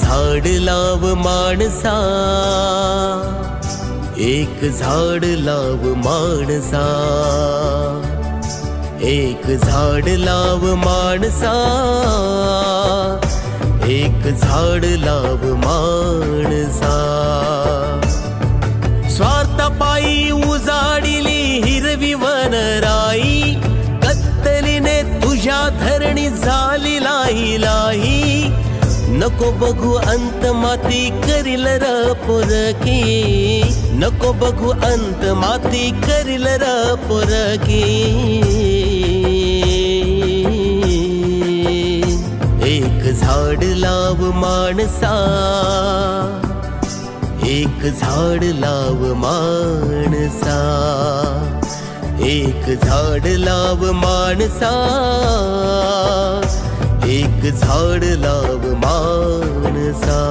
झाड लाव माणसा. एक झाड लाव माणसा. एक झाड लाव माणसा. एक झाड लाव माणसा. स्वार्थपायी उजाडिली हिरवी वनराई. कत्तलीने तुझ्या धरणी झाली लाही लाही नको बघू अंत माती करील र पोरकी नको बघू अंत माती करील र पोरकी एक झाड लाव माणसा. एक झाड लाव माणसा. एक झाड लाव माणसा. झाड लाव माणसा